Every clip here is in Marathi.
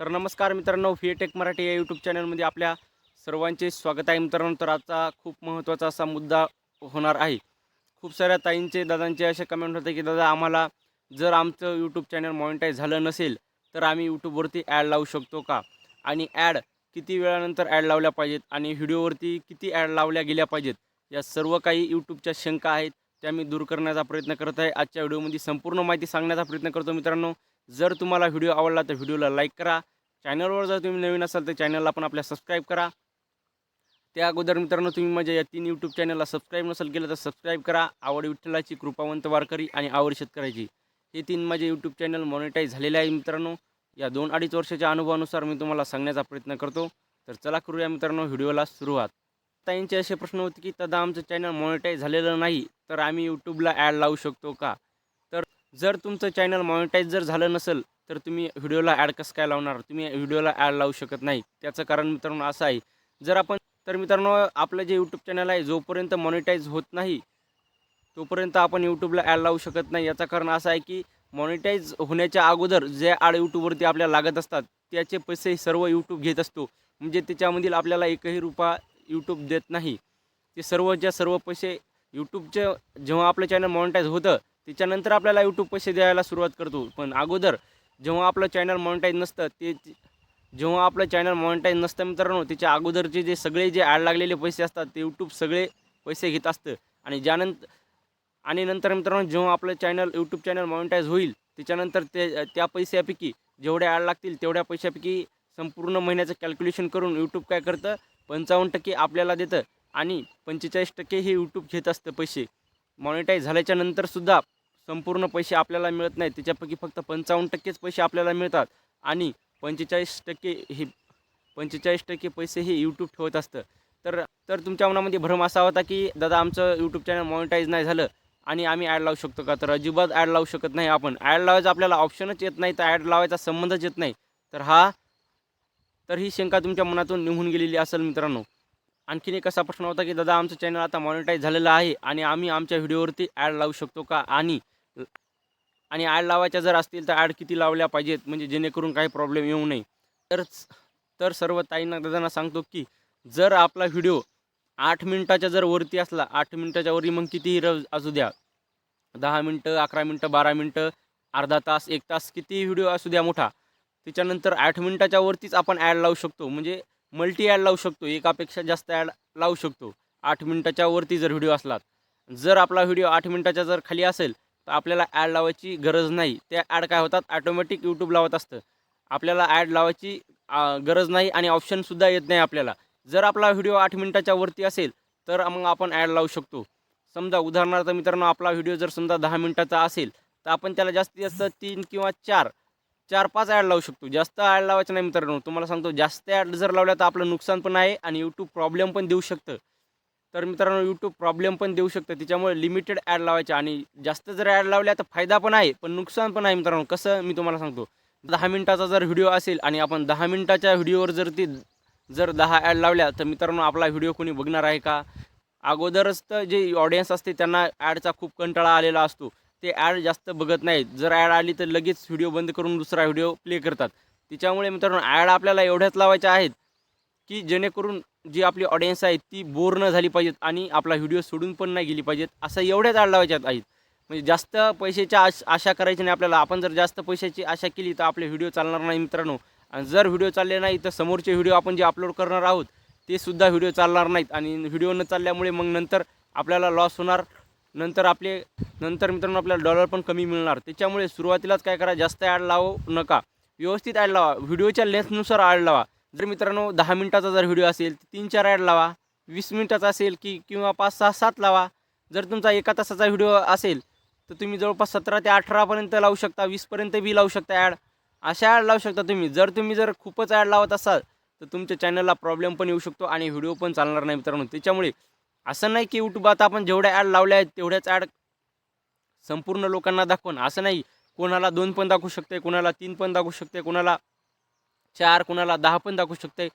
तर नमस्कार मित्रांनो फिएटेक मराठी या यूट्यूब चॅनलमध्ये आपल्या सर्वांचे स्वागत आहे. मित्रांनो तर आजचा खूप महत्त्वाचा असा मुद्दा होणार आहे. खूप साऱ्या ताईंचे दादांचे असे कमेंट होते की दादा आम्हाला जर आमचं यूट्यूब चॅनल मॉनिटाईज झालं नसेल तर आम्ही यूट्यूबवरती ॲड लावू शकतो का? आणि ॲड किती वेळानंतर ॲड लावल्या पाहिजेत? आणि व्हिडिओवरती किती ॲड लावल्या गेल्या पाहिजेत? या सर्व काही यूट्यूबच्या शंका आहेत त्या मी दूर करण्याचा प्रयत्न करत आहे. आजच्या व्हिडिओमध्ये संपूर्ण माहिती सांगण्याचा प्रयत्न करतो मित्रांनो. जर तुम्हाला व्हिडिओ आवडला तर व्हिडिओला लाईक करा. चॅनलवर जर तुम्ही नवीन असाल तर चॅनलला पण आपल्या सबस्क्राईब करा. त्या अगोदर मित्रांनो तुम्ही माझ्या या तीन यूट्यूब चॅनलला सबस्क्राईब नसेल केलं तर सबस्क्राईब करा. आवड विठ्ठलाची कृपावंत वारकरी आणि आवड शेतकऱ्याची. हे तीन माझे यूट्यूब चॅनल मॉनिटाईज झालेले आहे मित्रांनो. या दोन अडीच वर्षाच्या अनुभवानुसार मी तुम्हाला सांगण्याचा प्रयत्न करतो. तर चला करूया मित्रांनो व्हिडिओला सुरुवात. ताईंचे असे प्रश्न होते की दादा आमचं चॅनल मॉनिटाईज झालेलं नाही तर आम्ही यूट्यूबला ॲड लावू शकतो का? जर तुमचं चॅनल मॉनिटाईज जर झालं नसेल तर तुम्ही व्हिडिओला ॲड कसं काय लावणार? तुम्ही व्हिडिओला ॲड लावू शकत नाही. त्याचं कारण मित्रांनो असं आहे. जर आपण तर मित्रांनो आपलं जे यूट्यूब चॅनल आहे जोपर्यंत मॉनिटाईज होत नाही तोपर्यंत आपण यूट्यूबला ॲड लावू शकत नाही. याचं कारण असं आहे की मॉनिटाईज होण्याच्या अगोदर जे ॲड यूट्यूबवरती आपल्याला लागत असतात त्याचे पैसे सर्व यूट्यूब घेत असतो. म्हणजे त्याच्यामधील आपल्याला एकही रुपा यूट्यूब देत नाही. ते सर्वच्या सर्व पैसे यूट्यूबचं जेव्हा आपलं चॅनल मॉनिटाईज होतं त्याच्यानंतर आपल्याला यूट्यूब पैसे द्यायला सुरुवात करतो. पण अगोदर जेव्हा आपलं चॅनल मॉनिटाईज नसतं ते जेव्हा आपलं चॅनल मॉनिटाईज नसतं मित्रांनो त्याच्या अगोदरचे जे सगळे जे ॲड लागलेले पैसे असतात ते यूट्यूब सगळे पैसे घेत असतं. आणि ज्यानंतर आणि नंतर मित्रांनो जेव्हा आपलं चॅनल यूट्यूब चॅनल मॉनिटाईज होईल त्याच्यानंतर ते त्या पैशापैकी जेवढ्या ॲड लागतील तेवढ्या पैशापैकी संपूर्ण महिन्याचं कॅल्क्युलेशन करून यूट्यूब काय करतं? पंचावन्न टक्के आपल्याला देतं. आणि पंचेचाळीस टक्के हे यूट्यूब घेत असतं पैसे. मॉनिटाईज झाल्याच्या नंतरसुद्धा संपूर्ण पैसे आपल्याला मिळत नाहीत. त्याच्यापैकी फक्त पंचावन्न टक्केच पैसे आपल्याला मिळतात. आणि पंचेचाळीस टक्के हे पंचेचाळीस टक्के पैसे हे यूट्यूब ठेवत असतं. तर तर तुमच्या मनामध्ये भ्रम असा होता की दादा आमचं यूट्यूब चॅनल मॉनिटाईज नाही झालं आणि आम्ही ॲड लावू शकतो का? तर अजिबात ॲड लावू शकत नाही आपण. ॲड लावायचा आपल्याला ऑप्शनच येत नाही तर ॲड लावायचा संबंधच येत नाही. तर हा तर ही शंका तुमच्या मनातून निघून गेलेली असेल मित्रांनो. आणखीन एक असा प्रश्न होता की दादा आमचं चॅनल आता मॉनिटाईज झालेलं आहे आणि आम्ही आमच्या व्हिडिओवरती ॲड लावू शकतो का? आणि आणि ॲड लावायच्या जर असतील तर ॲड किती लावल्या पाहिजेत? म्हणजे जेणेकरून काही प्रॉब्लेम येऊ नये. तर तर सर्व ताईंना दादांना सांगतो की जर आपला व्हिडिओ आठ मिनटाच्या जर वरती असला आठ मिनटाच्या वरती मग कितीही र असू द्या. दहा मिनटं अकरा मिनटं बारा मिनटं अर्धा तास एक तास कितीही व्हिडिओ असू द्या मोठा. त्याच्यानंतर आठ मिनटाच्या वरतीच आपण ॲड लावू शकतो. म्हणजे मल्टी ॲड लावू शकतो. एकापेक्षा जास्त ॲड लावू शकतो. आठ मिनटाच्या वरती जर व्हिडिओ असला. जर आपला व्हिडिओ आठ मिनटाच्या जर खाली असेल तर आपल्याला ॲड लावायची गरज नाही. त्या ॲड काय होतात? ॲटोमॅटिक यूट्यूब लावत असतं. आपल्याला ॲड लावायची गरज नाही आणि ऑप्शनसुद्धा येत नाही आपल्याला. जर आपला व्हिडिओ आठ मिनटाच्या वरती असेल तर मग आपण ॲड लावू शकतो. समजा उदाहरणार्थ मित्रांनो आपला व्हिडिओ जर समजा दहा मिनटाचा असेल तर आपण त्याला जास्तीत जास्त तीन किंवा चार चार पाच ॲड लावू शकतो. जास्त ॲड लावायचं नाही मित्रांनो. तुम्हाला सांगतो जास्त ॲड जर लावल्या तर आपलं नुकसान पण आहे आणि यूट्यूब प्रॉब्लेम पण देऊ शकतं. तर मित्रांनो यूट्यूब प्रॉब्लेम पण देऊ शकतं. त्याच्यामुळे लिमिटेड ॲड लावायचे. आणि जास्त जर ॲड लावल्या तर फायदा पण आहे पण नुकसान पण आहे मित्रांनो. कसं मी तुम्हाला सांगतो. दहा मिनटाचा जर व्हिडिओ असेल आणि आपण दहा मिनटाच्या व्हिडिओवर जर ती जर दहा ॲड लावल्या तर मित्रांनो आपला व्हिडिओ कोणी बघणार आहे का? अगोदरच तर जे ऑडियन्स असते त्यांना ॲडचा खूप कंटाळा आलेला असतो. ते ॲड जास्त बघत नाहीत. जर ॲड आली तर लगेच व्हिडिओ बंद करून दुसरा व्हिडिओ प्ले करतात. त्याच्यामुळे मित्रांनो ॲड आपल्याला एवढ्याच लावायच्या आहेत की जेणेकरून जी आपली ऑडियन्स आहे ती बोर न झाली पाहिजेत आणि आपला व्हिडिओ सोडून पण नाही गेली पाहिजेत असं एवढ्याच ॲड लावायच्यात आहेत. म्हणजे जास्त पैशाच्या आश आशा करायची नाही आपल्याला. आपण जर जास्त पैशाची आशा केली तर आपले व्हिडिओ चालणार नाही मित्रांनो. आणि जर व्हिडिओ चालले नाही तर समोरचे व्हिडिओ आपण जे अपलोड करणार आहोत ते सुद्धा व्हिडिओ चालणार नाहीत. आणि व्हिडिओ न चालल्यामुळे मग नंतर आपल्याला लॉस होणार. नंतर आपले नंतर मित्रांनो आपल्याला डॉलर पण कमी मिळणार. त्याच्यामुळे सुरुवातीलाच काय करा जास्त ॲड लावू नका. व्यवस्थित ॲड लावा. व्हिडिओच्या लेन्थनुसार ॲड लावा. जर मित्रांनो दहा मिनटाचा जर व्हिडिओ असेल तर तीन चार ॲड लावा. वीस मिनटाचा असेल की किंवा पाच सहा सात लावा. जर तुमचा एका तासाचा व्हिडिओ असेल तर तुम्ही जवळपास सतरा ते अठरापर्यंत लावू शकता वीसपर्यंत बी लावू शकता ॲड. अशा ॲड लावू शकता तुम्ही. जर तुम्ही जर खूपच ॲड लावत असाल तर तुमच्या चॅनलला प्रॉब्लेम पण येऊ शकतो आणि व्हिडिओ पण चालणार नाही मित्रांनो. त्याच्यामुळे असं नाही की यूट्यूब आता आपण जेवढ्या ॲड लावल्या आहेत तेवढ्याच ॲड संपूर्ण लोकांना दाखवून. असं नाही कोणाला दोन पण दाखवू शकते कोणाला तीन पण दाखवू शकते कोणाला चार कुणाला दहा पण दाखवू शकते.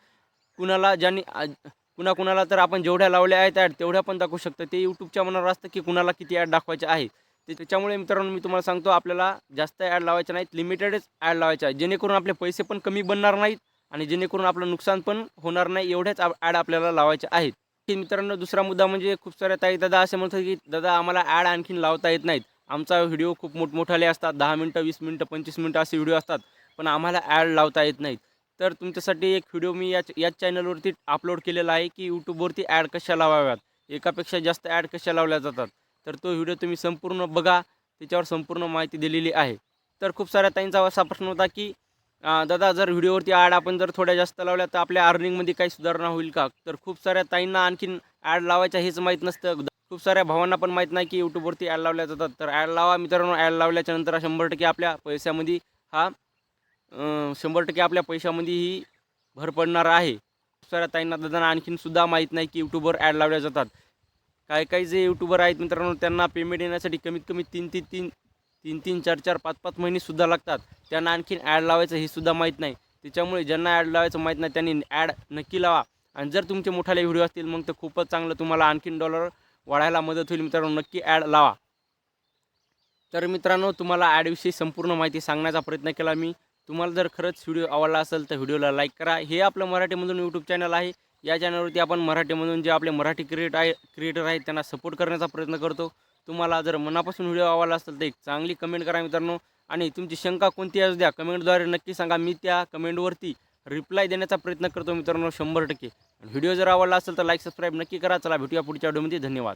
कुणाला ज्यांनी कुणा कुणाला तर आपण जेवढ्या लावल्या आहेत ॲड तेवढ्या पण दाखवू शकतं. ते यूट्यूबच्या मनावर असतं की कुणाला किती ॲड दाखवायचे आहे. ते त्याच्यामुळे मित्रांनो मी तुम्हाला सांगतो आपल्याला जास्त ॲड लावायच्या नाहीत लिमिटेडच ॲड लावायच्या आहे. जेणेकरून आपले पैसे पण कमी बनणार नाहीत आणि जेणेकरून आपलं नुकसान पण होणार नाही एवढ्याच ॲड आपल्याला लावायचे आहेत. की मित्रांनो दुसरा मुद्दा म्हणजे खूप साऱ्या ताई दादा असे म्हणतात की दादा आम्हाला ॲड आणखीन लावता येत नाहीत. आमचा व्हिडिओ खूप मोठमोठाले असतात दहा मिनटं वीस मिनटं पंचवीस मिनटं असे व्हिडिओ असतात पण आम्हाला ॲड लावता येत नाहीत. तर तुमच्यासाठी एक व्हिडिओ मी याच याच चॅनलवरती अपलोड केलेला आहे की यूट्यूबवरती ॲड कशा लावाव्यात? एकापेक्षा जास्त ॲड कशा लावल्या जातात? तर तो व्हिडिओ तुम्ही संपूर्ण बघा. त्याच्यावर संपूर्ण माहिती दिलेली आहे. तर खूप साऱ्या ताईंचा असा प्रश्न होता की दादा जर व्हिडिओवरती ॲड आपण जर थोड्या जास्त लावल्या तर आपल्या अर्निंगमध्ये काही सुधारणा होईल का? तर खूप साऱ्या ताईंना आणखीन ॲड लावायच्या हेच माहीत नसतं. खूप साऱ्या भावांना पण माहीत नाही की यूट्यूबवरती ॲड लावल्या जातात. तर ॲड लावा मित्रांनो ॲड लावल्याच्यानंतर शंभर टक्के आपल्या पैशामध्ये हा शंभर टक्के आपल्या पैशामध्ये ही भर पडणार आहे. साऱ्या ताईंना दादांना आणखीन सुद्धा माहीत नाही की यूट्यूबवर ॲड लावल्या जातात. काही काही जे यूट्यूबर आहेत मित्रांनो त्यांना पेमेंट येण्यासाठी कमीत कमी तीन तीन तीन तीन तीन चार चार पाच पाच महिनेसुद्धा लागतात. त्यांना आणखीन ॲड लावायचं हे सुद्धा माहीत नाही. त्याच्यामुळे ज्यांना ॲड लावायचं माहीत नाही त्यांनी ॲड नक्की लावा. आणि जर तुमचे मोठाले व्हिडिओ असतील मग तर खूपच चांगलं तुम्हाला आणखीन डॉलर वाढायला मदत होईल मित्रांनो. नक्की ॲड लावा. तर मित्रांनो तुम्हाला ॲडविषयी संपूर्ण माहिती सांगण्याचा प्रयत्न केला मी. तुम्हाला जर खरंच व्हिडिओ आवडला असेल तर व्हिडिओला लाईक करा. हे आपलं मराठीमधून यूट्यूब चॅनल आहे. या चॅनलवरती आपण मराठीमधून जे आपले मराठी क्रिएट आहे क्रिएटर आहेत त्यांना सपोर्ट करण्याचा प्रयत्न करतो. तुम्हाला जर मनापासून व्हिडिओ आवडला असेल तर एक चांगली कमेंट करा मित्रांनो. आणि तुमची शंका कोणती असू द्या. कमेंटद्वारे नक्की सांगा. मी त्या कमेंटवरती रिप्लाय देण्याचा प्रयत्न करतो मित्रांनो शंभर टक्के. व्हिडिओ जर आवडला असेल तर लाईक सबस्क्राईब नक्की करा. चला भेटूया पुढच्या व्हिडिओमध्ये धन्यवाद.